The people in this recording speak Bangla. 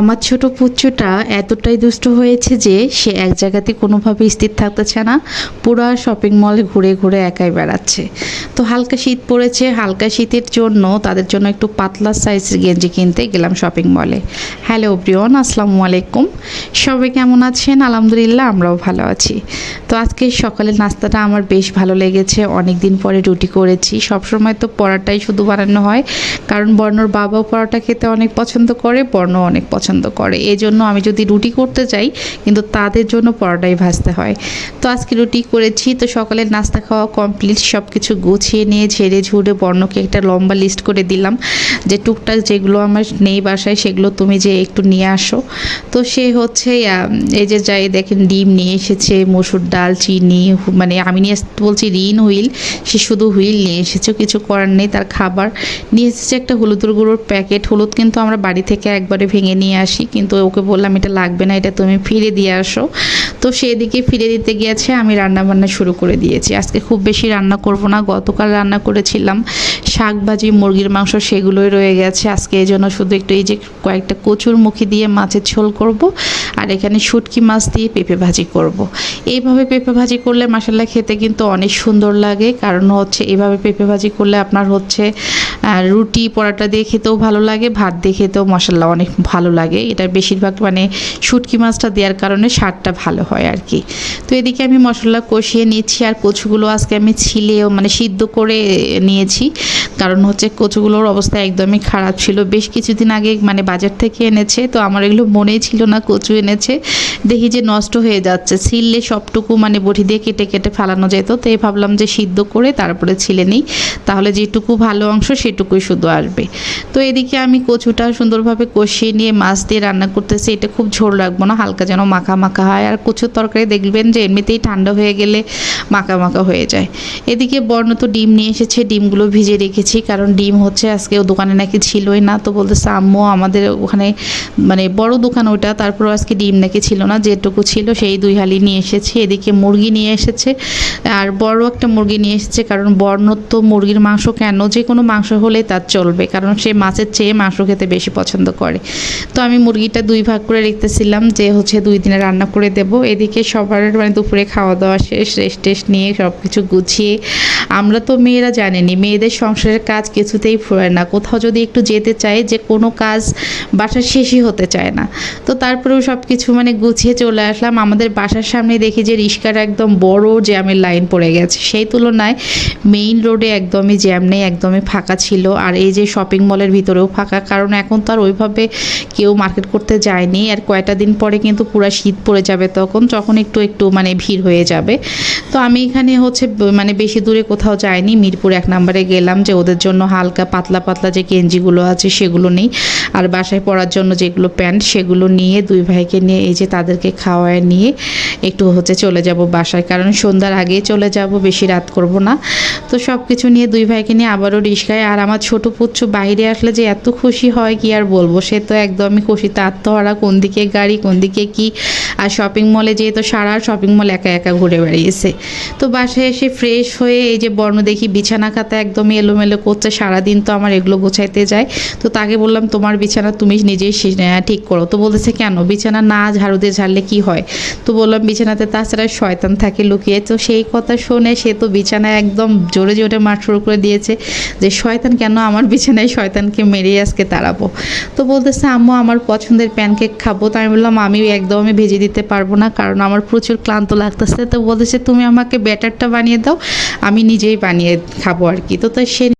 আমার ছোট পুচ্ছুটা এতটাই দুষ্ট হয়েছে যে সে এক জায়গাতে কোনোভাবে স্থির থাকতেছে না, পুরো শপিং মল ঘুরে ঘুরে একাই বেড়াচ্ছে। তো হালকা শীত পড়েছে, হালকা শীতের জন্য তাদের জন্য একটু পাতলা সাইজের গেঞ্জি কিনতে গেলাম শপিং মলে হ্যালো ব্রিয়ন আসসালামু আলাইকুম। সবাই কেমন আছেন? আলহামদুলিল্লাহ, আমরাও ভালো আছি। আজকে সকালের নাস্তাটা আমার বেশ ভালো লেগেছে। অনেক দিন পরে রুটি করেছি। সবসময় তো পরাটাই শুধু বানানো হয়। কারণ বর্ণর বাবাও পরোটা খেতে অনেক পছন্দ করে বর্ণ অনেক পছন্দ করে। এই জন্য আমি যদি রুটি করতে চাই, কিন্তু তাদের জন্য পরোটাই ভাজতে হয়। তো আজকে রুটি করেছি। তো সকালের নাস্তা খাওয়া কমপ্লিট সব কিছু গুছিয়ে নিয়ে ঝেড়ে ঝুড়ে বর্ণকে একটা লম্বা লিস্ট করে দিলাম। যে টুকটাক যেগুলো আমার নেই বাসায়, সেগুলো তুমি যে একটু নিয়ে আসো। তো সে হচ্ছে এই যে যাই দেখেন, ডিম নিয়ে এসেছে, মসুর ডাল চিনি, হু- মানে আমি নিয়ে বলছি রিন হুইল। সে শুধু হুইল নিয়ে এসেছে, কিছু করার নেই, তার খাবার। নিয়ে এসেছে একটা হলুদের গুঁড়োর প্যাকেট। হলুদ কিন্তু আমরা বাড়ি থেকে একবারে ভেঙে নিয়ে আসি, কিন্তু ওকে বললাম, এটা লাগবে না, এটা তুমি ফিরে দিয়ে আসো। তো সেদিকে ফিরে দিতে গিয়েছে, আমি রান্না বান্না শুরু করে দিয়েছি। আজকে খুব বেশি রান্না করব না, গতকাল রান্না করেছিলাম। শাক, ভাজি, মুরগির মাংস সেগুলোই রয়ে গেছে। আজকে এই জন্য শুধু একটু এই যে কয়েকটা কচুর মুখি দিয়ে মাছের ঝোল করব, আর এখানে শুটকি মাছ দিয়ে পেঁপে ভাজি করব। এইভাবে পেঁপে ভাজি করলে মাসাল্লা খেতে কিন্তু অনেক সুন্দর লাগে। কারণ হচ্ছে এভাবে পেঁপে ভাজি করলে আপনার হচ্ছে আহ, রুটি পরাটা দিয়ে খেতেও ভালো লাগে ভাত দিয়ে খেতেও মশলা অনেক ভালো লাগে। এটা বেশিরভাগ মানে শুটকি মাছটা দেওয়ার কারণে স্বাদটা ভালো হয় আর কি তো এদিকে আমি মশলা কষিয়ে নিচ্ছি আর কচুগুলো আজকে আমি ছিলেও মানে সিদ্ধ করে নিয়েছি। কারণ হচ্ছে কচুগুলোর অবস্থা একদমই খারাপ ছিল। বেশ কিছুদিন আগে মানে বাজার থেকে এনেছে তো আমার এগুলো মনেই ছিল না কচু এনেছে। দেখি যে নষ্ট হয়ে যাচ্ছে ছিললে সবটুকু মানে বটি দিয়ে কেটে কেটে ফেলানো যেত। তো এই ভাবলাম যে সিদ্ধ করে তারপরে ছিলে নিই। তাহলে যেটুকু ভালো অংশ সেটুকুই শুধু আসবে। তো এদিকে আমি কচুটা সুন্দরভাবে কষিয়ে নিয়ে মাছ দিয়ে রান্না করতেছি। এটা খুব ঝোল রাখব না, হালকা যেন মাখা মাখা হয়। আর কচুর তরকারি দেখবেন যে এমনিতেই ঠান্ডা হয়ে গেলে মাখা মাখা হয়ে যায়। এদিকে বর্ণ তো ডিম নিয়ে এসেছে, ডিমগুলো ভিজে রেখেছি। কারণ ডিম হচ্ছে আজকে ও দোকানে নাকি ছিলই না। তো বলতেছে, আম্মু, আমাদের ওখানে মানে বড় দোকান ওটা। তারপর আজকে ডিম নাকি ছিল না। যেটুকু ছিল সেই দুই হালি নিয়ে এসেছে। এদিকে মুরগি নিয়ে এসেছে। আর বড় একটা মুরগি নিয়ে এসেছে। কারণ বর্ণ তো মুরগির মাংস কেন? যে কোনো মাংস হলেই তার চলবে, কারণ সে মাছের চেয়ে মাংস খেতে বেশি পছন্দ করে। তো আমি মুরগিটা দুই ভাগ করে রেখতেছিলাম যে হচ্ছে দুই দিনে রান্না করে দেব। এদিকে সবার মানে দুপুরে খাওয়া দাওয়া শেষ রেস্ট টেস্ট নিয়ে সব কিছু গুছিয়ে। আমরা তো মেয়েরা জানেনি, মেয়েদের সংসারের কাজ কিছুতেই ফুরায় না। কোথাও যদি একটু যেতে চায়, যে কোনো কাজ বাসার শেষই হতে চায় না। তো তারপরেও সব কিছু মানে গুছিয়ে চলে আসলাম। আমাদের বাসার সামনে দেখি যে রিস্কার একদম বড় জ্যামের লাইন পড়ে গেছে। সেই তুলনায় মেইন রোডে একদমই জ্যাম নেই, একদমই ফাঁকা ছিল। আর এই যে শপিং মলের ভিতরেও ফাঁকা, কারণ এখন তো আর ওইভাবে কেউ মার্কেট করতে যায়নি। আর কয়টা দিন পরে কিন্তু পুরো শীত পড়ে যাবে তখন তখন একটু একটু মানে ভিড় হয়ে যাবে। তো আমি এখানে হচ্ছে মানে বেশি দূরে কোথাও যাইনি। মিরপুর এক নম্বরে গেলাম যে ওদের জন্য হালকা পাতলা পাতলা যে গেঞ্জিগুলো আছে সেগুলো নেই। আর বাসায় পরার জন্য যেগুলো প্যান্ট সেগুলো নিয়ে দুই ভাইকে নিয়ে এই যে তাদেরকে খাওয়ায় নিয়ে একটু হচ্ছে চলে যাব বাসায়। কারণ সন্ধ্যার আগেই চলে যাব, বেশি রাত করব না। তো সব কিছু নিয়ে দুই ভাইকে নিয়ে আবারও রিস্কায় আর আমার ছোট পুচ্ছ বাইরে আসলে যে এত খুশি হয় কি আর বলব? সে তো একদমই খুশিতে আত্মহারা কোন দিকে গাড়ি, কোন দিকে কি? আর শপিং মলে যেহেতু সারা শপিং মল একা একা ঘুরে বেড়িয়েছে। তো বাসায় এসে ফ্রেশ হয়ে এই যে বর্ণ দেখি বিছানা খাতা একদমই এলোমেলো করছে। সারাদিন তো আমার এগুলো গোছাইতে যায়। তো তাকে বললাম, তোমার বিছানা তুমি নিজেই ঠিক করো। তো বলতেছে, কেন? বিছানা না ঝাড়ু দিয়ে ঝাড়লে কি হয়? তো বললাম, বিছানাতে তাছাড়া শয়তান থাকে লুকিয়ে। তো সেই কথা শুনে সে তো বিছানা একদম জোরে জোরে মাঠ শুরু করে দিয়েছে যে, শয়তান কেন আমার বিছানায় শয়তানকে মেরে আজকে তাড়াবো? তো বলতেছে, আম্মু, আমার পছন্দের প্যানকেক খাব। তো আমি বললাম আমি একদমই ভেজে দিতে পারব না, কারণ আমার প্রচুর ক্লান্ত লাগতেছে। তো বলতেছে, তুমি আমাকে ব্যাটারটা বানিয়ে দাও, আমি নিজেই বানিয়ে খাব আর কি তো তো সে